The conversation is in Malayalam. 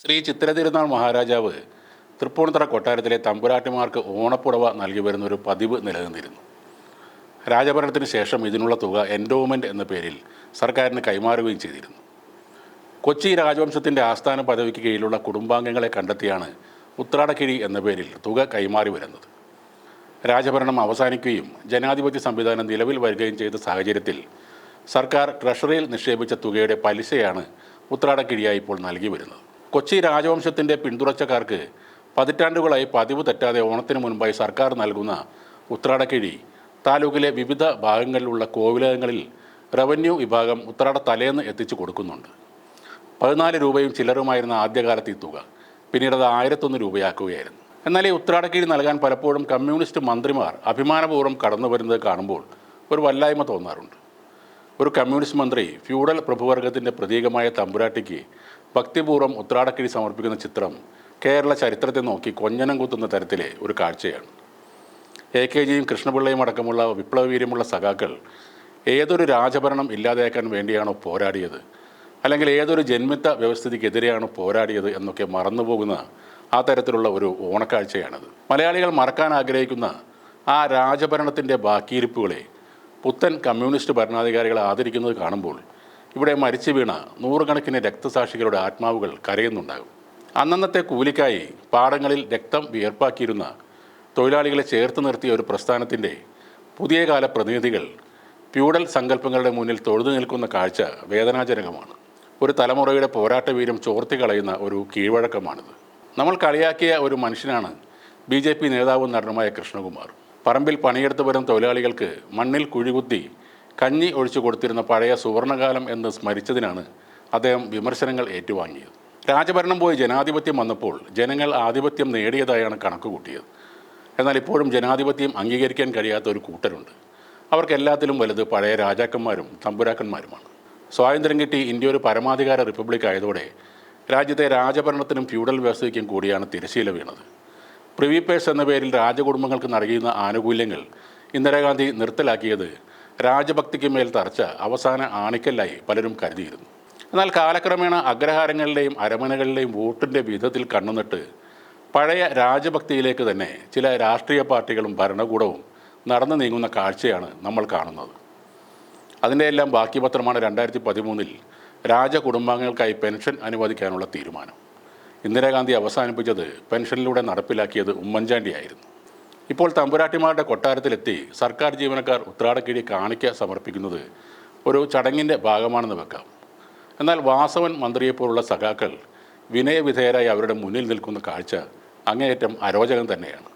ശ്രീ ചിത്തിരതിരുനാൾ മഹാരാജാവ് തൃപ്പൂണിത്തറ കൊട്ടാരത്തിലെ തമ്പുരാട്ടിമാർക്ക് ഓണപ്പുടവ നൽകി വരുന്ന ഒരു പതിവ് നിലനിന്നിരുന്നു. രാജഭരണത്തിന് ശേഷം ഇതിനുള്ള തുക എൻഡോമെന്റ് എന്ന പേരിൽ സർക്കാരിന് കൈമാറുകയും ചെയ്തിരുന്നു. കൊച്ചി രാജവംശത്തിന്റെ ആസ്ഥാന പദവിക്ക് കീഴിലുള്ള കുടുംബാംഗങ്ങളെ കണ്ടെത്തിയാണ് ഉത്രാടക്കിഴി എന്ന പേരിൽ തുക കൈമാറി വരുന്നത്. രാജഭരണം അവസാനിക്കുകയും ജനാധിപത്യ സംവിധാനം നിലവിൽ വരികയും ചെയ്ത സാഹചര്യത്തിൽ സർക്കാർ ട്രഷറിയിൽ നിക്ഷേപിച്ച തുകയുടെ പലിശയാണ് ഉത്രാടക്കിഴിയായി ഇപ്പോൾ നൽകി വരുന്നത്. കൊച്ചി രാജവംശത്തിന്റെ പിന്തുടർച്ചക്കാർക്ക് പതിറ്റാണ്ടുകളായി പതിവ് തെറ്റാതെ ഓണത്തിന് മുൻപായി സർക്കാർ നൽകുന്ന ഉത്രാടക്കിഴി താലൂക്കിലെ വിവിധ ഭാഗങ്ങളിലുള്ള കോവിലകങ്ങളിൽ റവന്യൂ വിഭാഗം ഉത്രാട തലേന്ന് എത്തിച്ചു കൊടുക്കുന്നുണ്ട്. പതിനാല് രൂപയും ചില്ലറുമായിരുന്ന ആദ്യകാലത്ത് ഈ തുക പിന്നീട് അത് ആയിരത്തൊന്ന് രൂപയാക്കുകയായിരുന്നു. എന്നാൽ ഈ ഉത്രാടക്കിഴി നൽകാൻ പലപ്പോഴും കമ്മ്യൂണിസ്റ്റ് മന്ത്രിമാർ അഭിമാനപൂർവം കടന്നു വരുന്നത് കാണുമ്പോൾ ഒരു വല്ലായ്മ തോന്നാറുണ്ട്. ഒരു കമ്മ്യൂണിസ്റ്റ് മന്ത്രി ഫ്യൂഡൽ പ്രഭുവർഗത്തിന്റെ പ്രതീകമായ തമ്പുരാട്ടിക്ക് ഭക്തിപൂർവം ഉത്രാടക്കിഴി സമർപ്പിക്കുന്ന ചിത്രം കേരള ചരിത്രത്തെ നോക്കി കൊഞ്ഞനം കുത്തുന്ന തരത്തിലെ ഒരു കാഴ്ചയാണ്. എ കെ ജിയും കൃഷ്ണപിള്ളയും അടക്കമുള്ള വിപ്ലവവീര്യമുള്ള സഖാക്കൾ ഏതൊരു രാജഭരണം ഇല്ലാതാക്കാൻ വേണ്ടിയാണോ പോരാടിയത്? അല്ലെങ്കിൽ ഏതൊരു ജന്മിത്ത വ്യവസ്ഥിതിക്കെതിരെയാണോ പോരാടിയത് എന്നൊക്കെ മറന്നുപോകുന്ന ആ തരത്തിലുള്ള ഒരു ഓണക്കാഴ്ചയാണത്. മലയാളികൾ മറക്കാൻ ആഗ്രഹിക്കുന്ന ആ രാജഭരണത്തിന്റെ ബാക്കിയിരിപ്പുകളെ പുത്തൻ കമ്മ്യൂണിസ്റ്റ് ഭരണാധികാരികളെ ആദരിക്കുന്നത് കാണുമ്പോൾ ഇവിടെ മരിച്ചു വീണ നൂറുകണക്കിന് രക്തസാക്ഷികളുടെ ആത്മാവുകൾ കരയുന്നുണ്ടാകും. അന്നന്നത്തെ കൂലിക്കായി പാടങ്ങളിൽ രക്തം വിയർപ്പാക്കിയിരുന്ന തൊഴിലാളികളെ ചേർത്ത് നിർത്തിയ ഒരു പ്രസ്ഥാനത്തിന്റെ പുതിയ കാല പ്രതിനിധികൾ പ്യൂഡൽ സങ്കല്പങ്ങളുടെ മുന്നിൽ തൊഴുതു നിൽക്കുന്ന കാഴ്ച വേദനാജനകമാണ്. ഒരു തലമുറയുടെ പോരാട്ട വീരം ചോർത്തി കളയുന്ന ഒരു കീഴ്വഴക്കമാണിത്. നമ്മൾ കളിയാക്കിയ ഒരു മനുഷ്യനാണ് ബി ജെ പി നേതാവും നടനുമായ കൃഷ്ണകുമാർ. പറമ്പിൽ പണിയെടുത്ത് വരും തൊഴിലാളികൾക്ക് മണ്ണിൽ കുഴികുത്തി കഞ്ഞി ഒഴിച്ചു കൊടുത്തിരുന്ന പഴയ സുവർണകാലം എന്ന് സ്മരിച്ചതിനാണ് അദ്ദേഹം വിമർശനങ്ങൾ ഏറ്റുവാങ്ങിയത്. രാജഭരണം പോയി ജനാധിപത്യം വന്നപ്പോൾ ജനങ്ങൾ ആധിപത്യം നേടിയതായാണ് കണക്ക് കൂട്ടിയത് എന്നാൽ ഇപ്പോഴും ജനാധിപത്യം അംഗീകരിക്കാൻ കഴിയാത്ത ഒരു കൂട്ടരുണ്ട്. അവർക്ക് എല്ലാത്തിലും വലുത് പഴയ രാജാക്കന്മാരും തമ്പുരാക്കന്മാരുമാണ്. സ്വാതന്ത്ര്യം കിട്ടി ഇന്ത്യ ഒരു പരമാധികാര റിപ്പബ്ലിക് ആയതോടെ രാജ്യത്തെ രാജഭരണത്തിനും ഫ്യൂഡൽ വ്യവസ്ഥയ്ക്കും കൂടിയാണ് തിരശീല വീണത്. പ്രിവിപേഴ്സ് എന്ന പേരിൽ രാജകുടുംബങ്ങൾക്ക് നൽകിയിരുന്ന ആനുകൂല്യങ്ങൾ ഇന്ദിരാഗാന്ധി നിർത്തലാക്കിയത് രാജഭക്തിക്ക് മേൽ തറച്ച അവസാന ആണിക്കല്ലായി പലരും കരുതിയിരുന്നു. എന്നാൽ കാലക്രമേണ അഗ്രഹാരങ്ങളിലെയും അരമനകളിലെയും വോട്ടിന്റെ വിധത്തിൽ കണ്ണുനിട്ട് പഴയ രാജഭക്തിയിലേക്ക് തന്നെ ചില രാഷ്ട്രീയ പാർട്ടികളും ഭരണകൂടവും നടന്നു നീങ്ങുന്ന കാഴ്ചയാണ് നമ്മൾ കാണുന്നത്. അതിന്റെ എല്ലാം ബാക്കി പത്രമാണ് രണ്ടായിരത്തി പതിമൂന്നിൽ രാജകുടുംബാംഗങ്ങൾക്കായി പെൻഷൻ അനുവദിക്കാനുള്ള തീരുമാനം. ഇന്ദിരാഗാന്ധി അവസാനിപ്പിച്ചത് പെൻഷനിലൂടെ നടപ്പിലാക്കിയത് ഉമ്മൻചാണ്ടിയായിരുന്നു. ഇപ്പോൾ തമ്പുരാട്ടിമാരുടെ കൊട്ടാരത്തിലെത്തി സർക്കാർ ജീവനക്കാർ ഉത്രാടക്കിഴി കാണിക്ക സമർപ്പിക്കുന്നത് ഒരു ചടങ്ങിന്റെ ഭാഗമാണെന്ന് വെക്കാം. എന്നാൽ വാസവൻ മന്ത്രിയെപ്പോലുള്ള സഖാക്കൾ വിനയവിധേയരായി അവരുടെ മുന്നിൽ നിൽക്കുന്ന കാഴ്ച അങ്ങേയറ്റം അരോചകം തന്നെയാണ്.